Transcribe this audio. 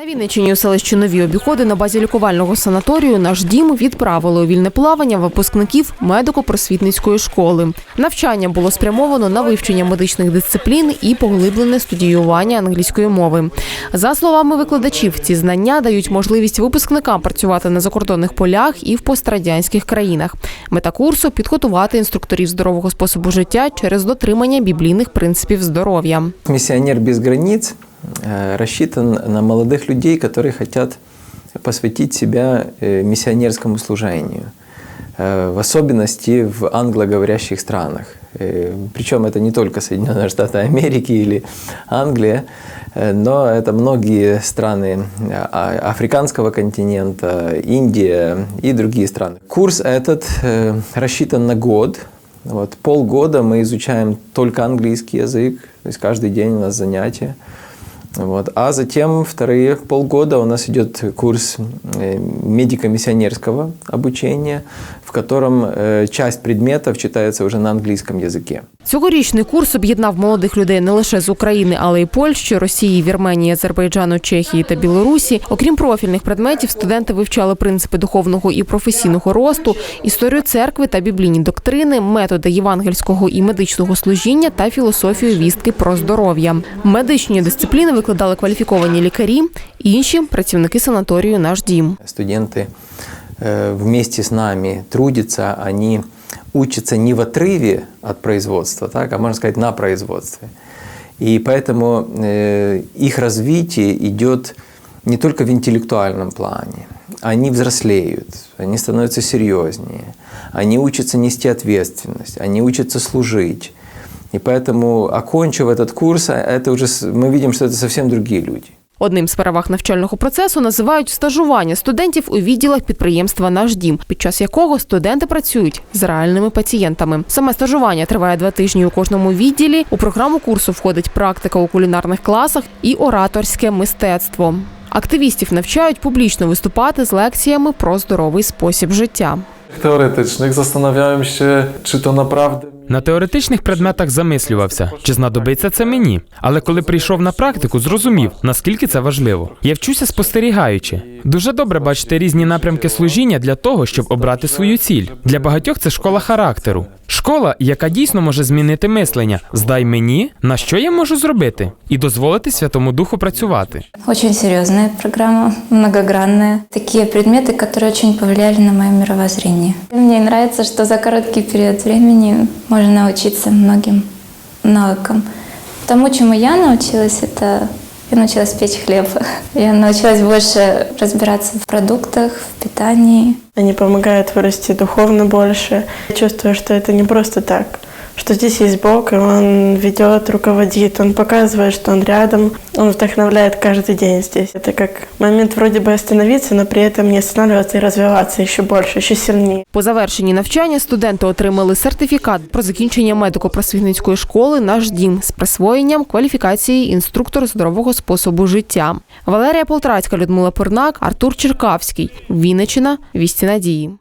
На Вінниччині у селищі Нові обіходи на базі лікувального санаторію наш дім відправили у вільне плавання випускників медико-просвітницької школи. Навчання було спрямовано на вивчення медичних дисциплін і поглиблене студіювання англійської мови. За словами викладачів, ці знання дають можливість випускникам працювати на закордонних полях і в пострадянських країнах. Мета курсу підготувати інструкторів здорового способу життя через дотримання біблійних принципів здоров'я. Миссионер без границ э, рассчитан на молодых людей, которые хотят посвятить себя э, миссионерскому служению, э, в особенности в англоговорящих странах. Э, Причем это не только Соединенные Штаты Америки или Англия, э, но это многие страны а- африканского континента, Индия и другие страны. Курс этот э, рассчитан на год, вот, полгода мы изучаем только английский язык, то есть каждый день у нас занятия. Вот. А затем вторые полгода у нас идет курс э, медико-миссионерского обучения, в котором э, часть предметов читается уже на английском языке. Цьогорічний курс об'єднав молодих людей не лише з України, але й Польщі, Росії, Вірменії, Азербайджану, Чехії та Білорусі. Окрім профільних предметів, студенти вивчали принципи духовного і професійного росту, історію церкви та біблійні доктрини, методи євангельського і медичного служіння та філософію вістки про здоров'я. Медичні дисципліни викладали кваліфіковані лікарі, інші працівники санаторію Наш дім. Студенты э, Вместе с нами трудятся, они учатся не в отрыве от производства, так, а можно сказать на производстве. И поэтому э, их развитие идет не только в интеллектуальном плане. Они взрослеют, они становятся серьезнее, они учатся нести ответственность, они учатся служить. И поэтому, окончив этот курс, а это уже мы видим, что это совсем другие люди. Одним з переваг навчального процесу називають стажування студентів у відділах підприємства Наш дім, під час якого студенти працюють з реальними пацієнтами. Саме стажування триває два тижні у кожному відділі. У програму курсу входить практика у кулінарних класах і ораторське мистецтво. Активістів навчають публічно виступати з лекціями про здоровий спосіб життя. teoretycznych zastanawiałem się, czy to naprawdę На теоретичних предметах замислювався, чи знадобиться це мені. Але коли прийшов на практику, зрозумів, наскільки це важливо. Я вчуся спостерігаючи. Дуже добре бачити різні напрямки служіння для того, щоб обрати свою ціль. Для багатьох це школа характеру. Школа, яка дійсно може змінити мислення. Здай мені, на що я можу зробити, і дозволити Святому Духу працювати. Очень серьезная программа, многогранная. Такие предметы, которые очень повлияли на мое мировоззрение. Мне нравится, что за короткий период времени можно научиться многим навыкам. Тому, чему я научилась, это я научилась печь хлеб. Я научилась больше разбираться в продуктах, в питании. Они помогают вырасти духовно больше. Я чувствую, что это не просто так, что здесь есть Бог, и Он ведет, руководит, Он показывает, что Он рядом, Он вдохновляет каждый день здесь. Это как момент вроде бы остановиться, но при этом не останавливаться и развиваться еще больше, еще сильнее. По завершенні навчання студенти отримали сертифікат про закінчення медико-просвітницької школи Наш дім з присвоєнням кваліфікації інструктор здорового способу життя. Валерія Полтрацька, Людмила Пернак, Артур Черкавський. Вінничина. Вісті надії.